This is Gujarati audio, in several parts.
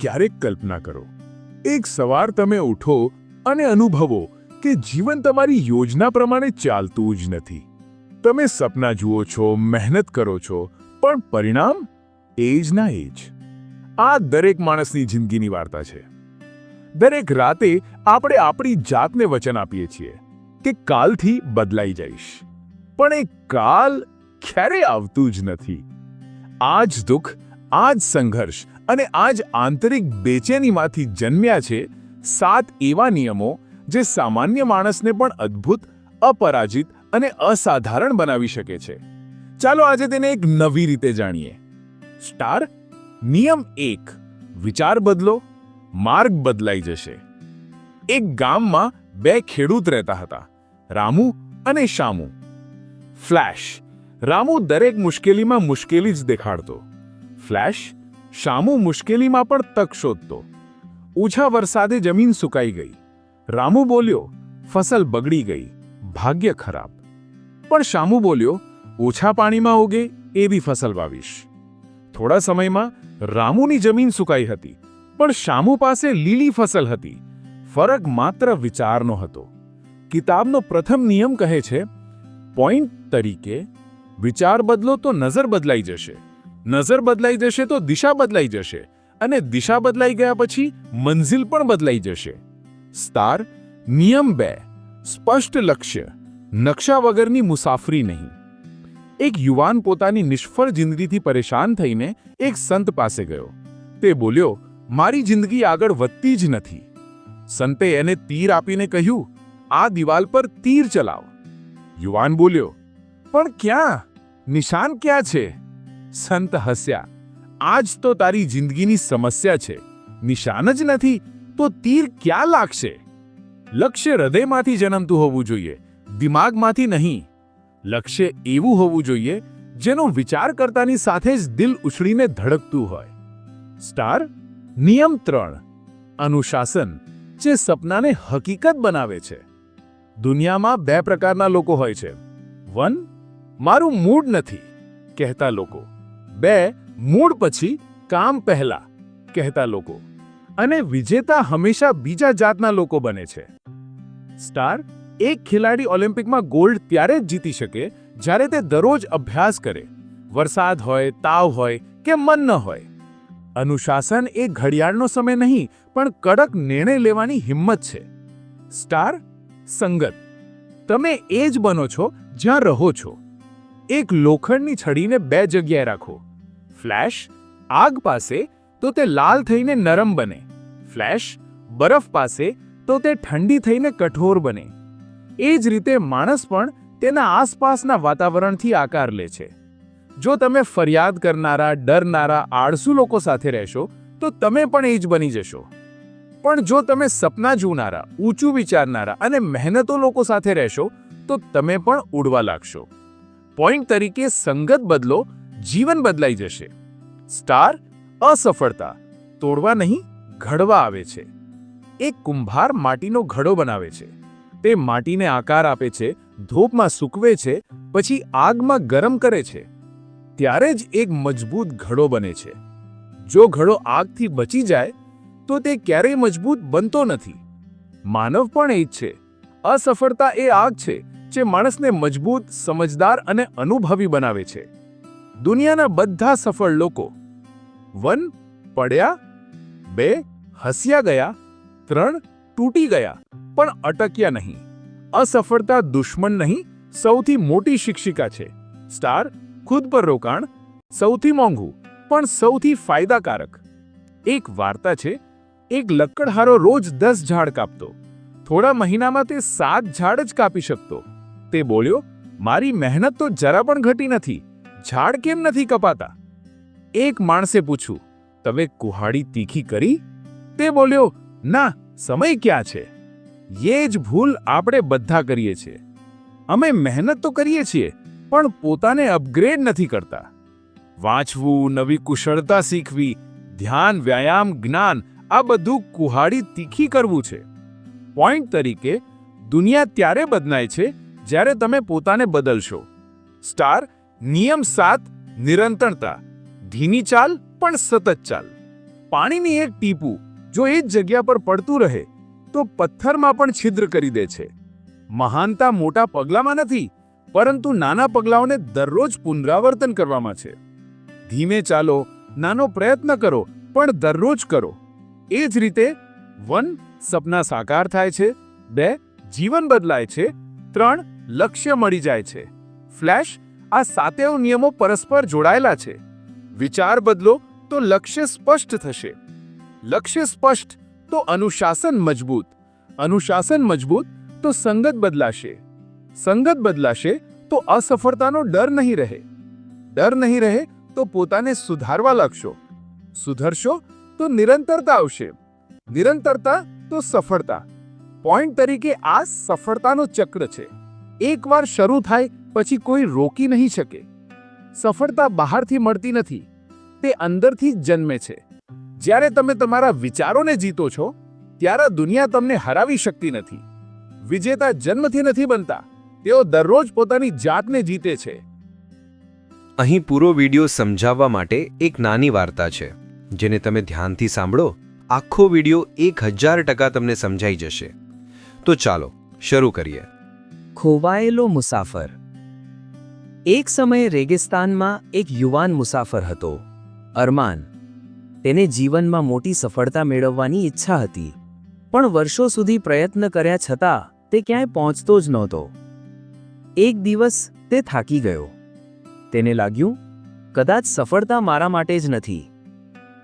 ક્યારેક કલ્પના કરો. એક સવાર તમે ઉઠો અને અનુભવો કે જીવન તમારી યોજના પ્રમાણે ચાલતું જ નથી. તમે સપના જુઓ છો, મહેનત કરો છો, પણ પરિણામ એ જ ના એ જ. આ દરેક માણસની જિંદગીની વાર્તા છે. દરેક રાતે આપણે આપણી જાતને વચન આપીએ છીએ કે કાલથી બદલાઈ જઈશ. પણ એ કાલ ક્યારે આવતું જ નથી. આ જ દુઃખ, આ જ સંઘર્ષ અને આ જ આંતરિક બેચેનીમાંથી જન્મ્યા છે સાત એવા નિયમો જે સામાન્ય માણસને પણ અદ્ભુત, અપરાજિત અને અસાધારણ બનાવી શકે છે. ચાલો આજે તેને એક નવી રીતે જાણીએ. સ્ટાર, નિયમ એક, વિચાર બદલો, માર્ગ બદલાઈ જશે. એક ગામમાં બે ખેડૂત રહેતા હતા, રામુ અને શામુ. ફ્લેશ, રામુ દરેક મુશ્કેલીમાં મુશ્કેલી જ દેખાડતો. ફ્લેશ શામુ મુશ્કેલીમાં પણ તક શોધતો. ઓછા વરસાદે જમીન સુકાઈ ગઈ. રામુ બોલ્યો, ફસલ બગડી ગઈ. ભાગ્ય ખરાબ. પણ શામુ બોલ્યો ઓછા પાણીમાં ઉગે એવી ફસલ વાવીશ. થોડા સમયમાં રામુની જમીન સુકાઈ હતી, પણ શામુ પાસે લીલી ફસલ હતી. ફરક માત્ર વિચારનો હતો. કિતાબનો પ્રથમ નિયમ કહે છે, પોઈન્ટ તરીકે વિચાર બદલો તો નજર બદલાઈ જશે. નજર બદલાઈ જશે તો દિશા બદલાઈ જશે અને દિશા બદલાઈ ગયા પછી મંઝિલ પણ બદલાઈ જશે. સ્ટાર, નિયમ બે, સ્પષ્ટ લક્ષ્ય, નકશા વગરની મુસાફરી નહીં. એક યુવાન પોતાની નિષ્ફળ જિંદગીથી પરેશાન થઈને એક સંત પાસે ગયો. તે બોલ્યો, મારી જિંદગી આગળ વધતી જ નથી. સંતે એને તીર આપીને કહ્યું, આ દિવાલ પર તીર ચલાવ. યુવાન બોલ્યો, પણ ક્યાં? નિશાન ક્યાં છે? સંત હસ્યા. આજ તો તારી જિંદગીની સમસ્યા છે. નિશાન જ નથી, તો તીર ક્યાં લાગશે? લક્ષ્ય હૃદયમાંથી જન્મતું હોવું જોઈએ, દિમાગમાંથી નહીં. લક્ષ્ય એવું હોવું જોઈએ, જેનો વિચાર કરતાની સાથે જ દિલ ઉછળીને ધડકતું હોય. સ્ટાર, નિયમ ત્રણ. અનુશાસન, જે સપનાને હકીકત બનાવે છે. દુનિયામાં બે પ્રકારના લોકો હોય છે. વન, મારું મૂડ નથી, કહેતા લોકો. બે, મૂળ પછી કામ પહેલા, કહેતા લોકો. અને વિજેતા હંમેશા બીજા જાતના લોકો બને છે. સ્ટાર, એક ખેલાડી ઓલિમ્પિકમાં ગોલ્ડ ત્યારે જ જીતી શકે જ્યારે તે દરરોજ અભ્યાસ કરે. વરસાદ હોય, તાવ હોય કે મન ન હોય. અનુશાસન એ ઘડિયાળનો સમય નહીં, પણ કડક નિર્ણય લેવાની હિંમત છે. સ્ટાર, સંગત. તમે એ જ બનો છો જ્યાં રહો છો. એક લોખંડની છડીને બે જગ્યાએ રાખો. ફ્લેશ, આગ પાસે તો તે લાલ થઈને નરમ બને. ફ્લેશ, બરફ પાસે તો તે ઠંડી થઈને કઠોર બને. એ જ રીતે માણસ પણ તેના આસપાસના વાતાવરણથી આકાર લે છે. જો તમે ફરિયાદ કરનારા, ડરનારા, આળસુ લોકો સાથે રહેશો, તો તમે પણ એ જ બની જશો. પણ જો તમે સપના જોનારા, ઊંચું વિચારનારા અને મહેનતો લોકો સાથે રહેશો, તો તમે પણ ઉડવા લાગશો. પોઈન્ટ તરીકે સંગત બદલો જીવન બદલાઈ જશે. સ્ટાર અસફળતા, તોડવા નહીં, ઘડવા આવે છે. એક કુંભાર માટીનો ઘડો બનાવે છે. તે માટીને આકાર આપે છે, ધૂપમાં સૂકવે છે, પછી આગમાં ગરમ કરે છે. ત્યારે જ એક મજબૂત ઘડો બને છે. જો ઘડો આગથી બચી જાય, તો તે ક્યારેય મજબૂત બનતો નથી. માનવ પણ એ જ છે. અસફળતા એ આગ છે, જે માણસને મજબૂત, સમજદાર અને અનુભવી બનાવે છે. દુનિયાના બધા સફળ લોકો વન પડ્યા, બે હસ્યા ગયા, ત્રણ તૂટી ગયા, પણ અટક્યા નહીં. અસફળતા દુશ્મન નહીં, સૌથી મોટી શિક્ષિકા છે. સ્ટાર, ખુદ પર રોકાણ, સૌથી મોંઘું, પણ સૌથી ફાયદાકારક. એક વાર્તા છે, એક લક્કડહારો રોજ દસ ઝાડ કાપતો. થોડા મહિનામાં તે સાત ઝાડ જ કાપી શકતો. તે બોલ્યો, મારી મહેનત તો જરા પણ ઘટી નથી. ઝાડ કેમ નથી કપાતા? એક માણસે પૂછ્યું, તમે કુહાડી તીખી કરી? તે બોલ્યો, ના, સમય ક્યાં છે? એ જ ભૂલ આપણે બધા કરીએ છીએ. અમે મહેનત તો કરીએ છીએ, પણ પોતાને અપગ્રેડ નથી કરતા. વાંચવું, નવી કુશળતા શીખવી, ધ્યાન, વ્યાયામ, જ્ઞાન, આ બધું કુહાડી તીખી કરવું છે. પોઈન્ટ તરીકે, દુનિયા ત્યારે બદલાય છે જ્યારે તમે પોતાને બદલશો. સ્ટાર નિયમ સાત, નિરંતરતા. ધીમી ચાલ પણ સતત ચાલ. પાણીની એક ટીપું, જો એ જ જગ્યા પર પડતું રહે, તો પથ્થરમાં પણ છિદ્ર કરી દે છે. મહાનતા મોટા પગલામાં નથી, પરંતુ નાના પગલાઓને દરરોજ પુનરાવર્તન કરવામાં છે. ધીમે ચાલો, નાનો પ્રયત્ન કરો, પણ દરરોજ કરો. એ જ રીતે, વન, સપના સાકાર થાય છે. બે, જીવન બદલાય છે. ત્રણ, લક્ષ્ય મળી જાય છે. ફ્લેશ આ સાતેવ નિયમો પરસ્પર જોડાયેલા છે. વિચાર બદલો તો લક્ષ્ય સ્પષ્ટ થશે. લક્ષ્ય સ્પષ્ટ તો અનુશાસન મજબૂત. અનુશાસન મજબૂત તો સંગત બદલાશે. સંગત બદલાશે તો અસફળતાનો ડર નહીં રહે. ડર નહીં રહે તો પોતાને સુધારવા લાગશો. સુધરશો તો નિરંતરતા આવશે. નિરંતરતા તો સફળતા. પોઈન્ટ તરીકે આ સફળતાનો ચક્ર છે. એકવાર શરૂ થાય પછી કોઈ રોકી નહીં શકે. સફળતા બહારથી મળતી નથી. તે અંદરથી જ જન્મે છે. જ્યારે તમે તમારા વિચારોને જીતો છો ત્યારે દુનિયા તમને હરાવી શકતી નથી. વિજેતા જન્મથી નથી બનતા. તેઓ દરરોજ પોતાની જાતને જીતે છે. અહીં પૂરો વિડિયો સમજાવવા માટે એક નાની વાર્તા છે જેને તમે ધ્યાનથી સાંભળો આખો વિડિયો એક હજાર ટકા તમને સમજાઈ જશે. તો ચાલો શરૂ કરીએ. ખોવાયેલો મુસાફર. એક સમયે રેગિસ્તાનમાં એક યુવાન મુસાફર હતો, અરમાન. તેને જીવનમાં મોટી સફળતા મેળવવાની ઈચ્છા હતી, પણ વર્ષો સુધી પ્રયત્ન કર્યા છતાં તે ક્યાંય પહોંચતો જ નહોતો. એક દિવસ તે થાકી ગયો. તેને લાગ્યું, કદાચ સફળતા મારા માટે જ નથી.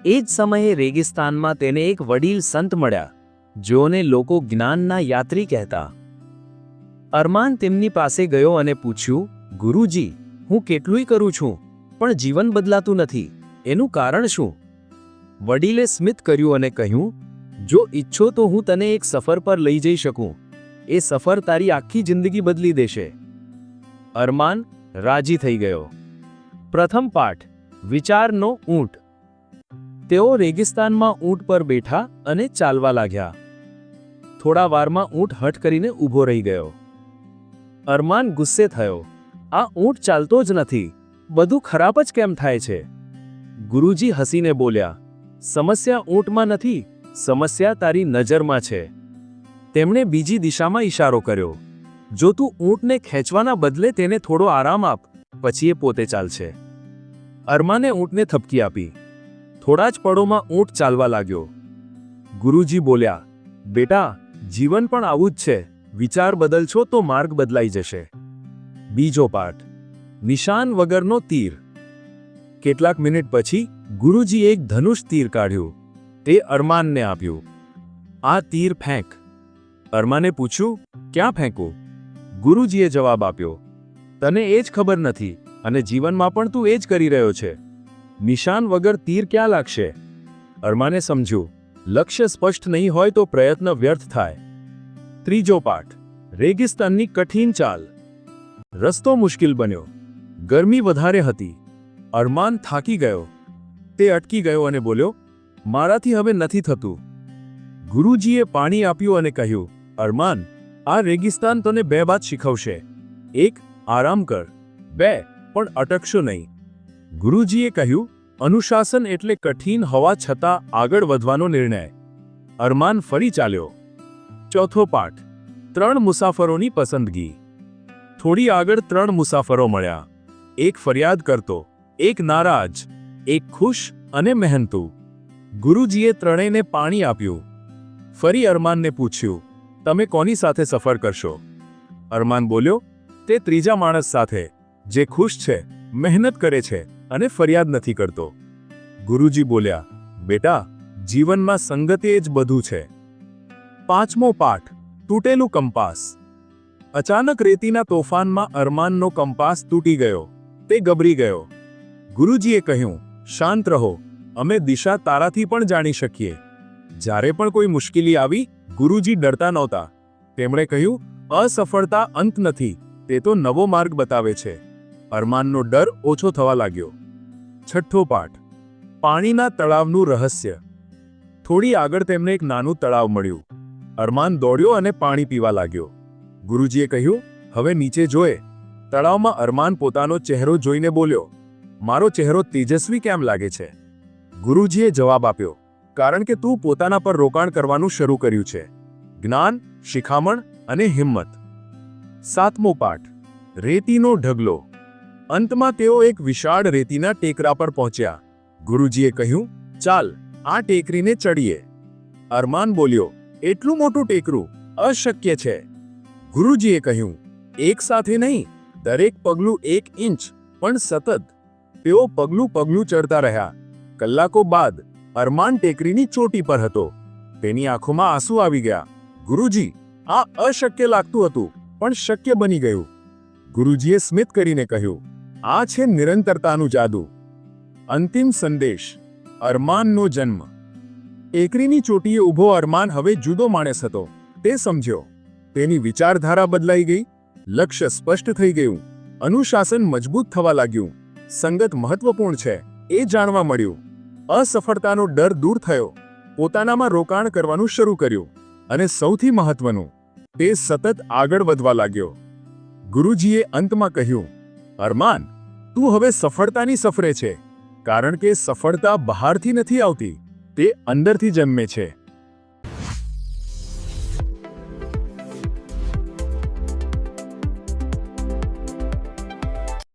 એ જ સમયે રેગિસ્તાનમાં તેને એક વડીલ સંત મળ્યા, જેઓને લોકો જ્ઞાનના યાત્રી કહેતા. અરમાન તેમની પાસે ગયો અને પૂછ્યું ગુરુજી, હું કેટલુંય કરું છું, પણ જીવન બદલાતું નથી. એનું કારણ શું? વડીલે સ્મિત કર્યું અને કહ્યું, જો ઈચ્છો તો હું તને એક સફર પર લઈ જઈ શકું. એ સફર તારી આખી જિંદગી બદલી દેશે. અરમાન રાજી થઈ ગયો. પ્રથમ પાઠ, વિચારનો ઊંટ. તેઓ રેગિસ્તાનમાં ઊંટ પર બેઠા અને ચાલવા લાગ્યા. થોડા વારમાં ઊંટ હઠ કરીને ઊભો રહી ગયો. અરમાન ગુસ્સે થયો. આ ઊંટ ચાલતો જ નથી. બધું ખરાબ જ કેમ થાય છે? ગુરુજી હસીને બોલ્યા, સમસ્યા ઊંટમાં નથી, સમસ્યા તારી નજરમાં છે. તેમણે બીજી દિશામાં ઈશારો કર્યો. જો તું ઊંટને ખેંચવાના બદલે તેને થોડો આરામ આપ, પછી એ પોતે ચાલશે. અરમાને ઊંટને થપકી આપી. થોડા જ પળોમાં ઊંટ ચાલવા લાગ્યો. ગુરુજી બોલ્યા, બેટા, જીવન પણ આવું જ છે. વિચાર બદલશો તો માર્ગ બદલાઈ જશે. બીજો પાઠ. નિશાન વગરનો તીર. કેટલાક મિનિટ પછી ગુરુજીએ એક ધનુષ તીર કાઢ્યું. તે અરમાનને આપ્યું. આ તીર ફેંક. અરમાને પૂછ્યું, ક્યાં ફેંકું? ગુરુજીએ જવાબ આપ્યો, તને એ જ ખબર નથી અને જીવનમાં પણ તું એ જ કરી રહ્યો છે. નિશાન વગર તીર ક્યાં લાગશે? અરમાને સમજ્યું, લક્ષ્ય સ્પષ્ટ નહીં હોય તો પ્રયત્ન વ્યર્થ થાય. ત્રીજો પાઠ. રેગિસ્તાનની કઠિન ચાલ. રસ્તો મુશ્કેલ બન્યો. ગરમી વધારે હતી. અરમાન થાકી ગયો. તે અટકી ગયો અને બોલ્યો, મારાથી હવે નથી થતું. ગુરુજીએ પાણી આપ્યું અને કહ્યું, અરમાન, આ રેગિસ્તાન તને બે વાત શીખવશે. એક, આરામ કર. બે, પણ અટકશો નહીં. ગુરુજીએ કહ્યું, અનુશાસન એટલે કઠિન હોવા છતાં આગળ વધવાનો નિર્ણય. અરમાન ફરી ચાલ્યો. ચોથો પાઠ. ત્રણ મુસાફરોની પસંદગી. થોડી આગળ ત્રણ મુસાફરો મળ્યા. એક ફરિયાદ કરતો, એક નારાજ, એક ખુશ અને મહેનતુ. ગુરુજીએ ત્રણેયને પાણી આપ્યું. ફરી અરમાનને પૂછ્યું, તમે કોની સાથે સફર કરશો? અરમાન બોલ્યો, તે ત્રીજા માણસ સાથે, જે ખુશ છે, મહેનત કરે છે અને ફરિયાદ નથી કરતો. ગુરુજી બોલ્યા, બેટા, જીવનમાં સંગતે જ બધું છે. પાંચમો પાઠ, તૂટેલું કંપાસ. અચાનક રેતીના તોફાનમાં અરમાનનો કંપાસ તૂટી ગયો. તે ગભરી ગયો. ગુરુજીએ કહ્યું, શાંત રહો. અમે દિશા તારાથી પણ જાણી શકીએ. જ્યારે પણ કોઈ મુશ્કેલી આવી, ગુરુજી ડરતા નહોતા. તેમણે કહ્યું, અસફળતા અંત નથી. તે તો નવો માર્ગ બતાવે છે. અરમાનનો ડર ઓછો થવા લાગ્યો. છઠ્ઠો પાઠ. પાણીના તળાવનું રહસ્ય. થોડી આગળ તેમને એક નાનું તળાવ મળ્યું. અરમાન દોડ્યો અને પાણી પીવા લાગ્યો. ગુરુજીએ કહ્યું, હવે નીચે જોએ. તળાવમાં અરમાન પોતાનો ચહેરો જોઈને બોલ્યો, મારો ચહેરો તેજસ્વી કેમ લાગે છે? ગુરુજીએ જવાબ આપ્યો, કારણ કે તું પોતાના પર રોકાણ કરવાનું શરૂ કર્યું છે. જ્ઞાન, શિખામણ અને હિંમત. સાતમો પાઠ, રેતીનો ઢગલો. અંતમાં તેઓ એક વિશાળ રેતીના ટેકરા પર પહોંચ્યા. ગુરુજીએ કહ્યું, ચાલ, આ ટેકરીને ચડીએ. અરમાન બોલ્યો, એટલું મોટું ટેકરું અશક્ય છે. ગુરુજીએ કહ્યું, એક સાથે નહીં, દરેક પગલું એક ઇંચ, પણ સતત. તેઓ પગલું પગલું ચડતા રહ્યા. કલાકો બાદ અરમાન ટેકરીની ચોટી પર હતો. તેની આંખોમાં આંસુ આવી ગયા. ગુરુજી, આ અશક્ય લાગતું હતું, પણ શક્ય બની ગયું. ગુરુજીએ સ્મિત કરીને કહ્યું, આ છે નિરંતરતાનું જાદુ. અંતિમ સંદેશ, અરમાનનો જન્મ. ટેકરીની ચોટીએ ઊભો અરમાન હવે જુદો માણસ હતો. તે સમજ્યો તેની વિચારધારા બદલાઈ ગઈ, લક્ષ્ય સ્પષ્ટ થઈ ગયું, અનુશાસન મજબૂત થવા લાગ્યું. સંગત મહત્વપૂર્ણ છે, એ જાણવા મળ્યું. અસફળતાનો ડર દૂર થયો. પોતાનામાં રોકાણ કરવાનું શરૂ કર્યું, અને સૌથી મહત્વનું, તે સતત આગળ વધવા લાગ્યો. ગુરુજીએ અંતમાં કહ્યું, અરમાન, તું હવે સફળતાની સફરે છે, કારણ કે સફળતા બહારથી નથી આવતી, તે અંદરથી જન્મે છે.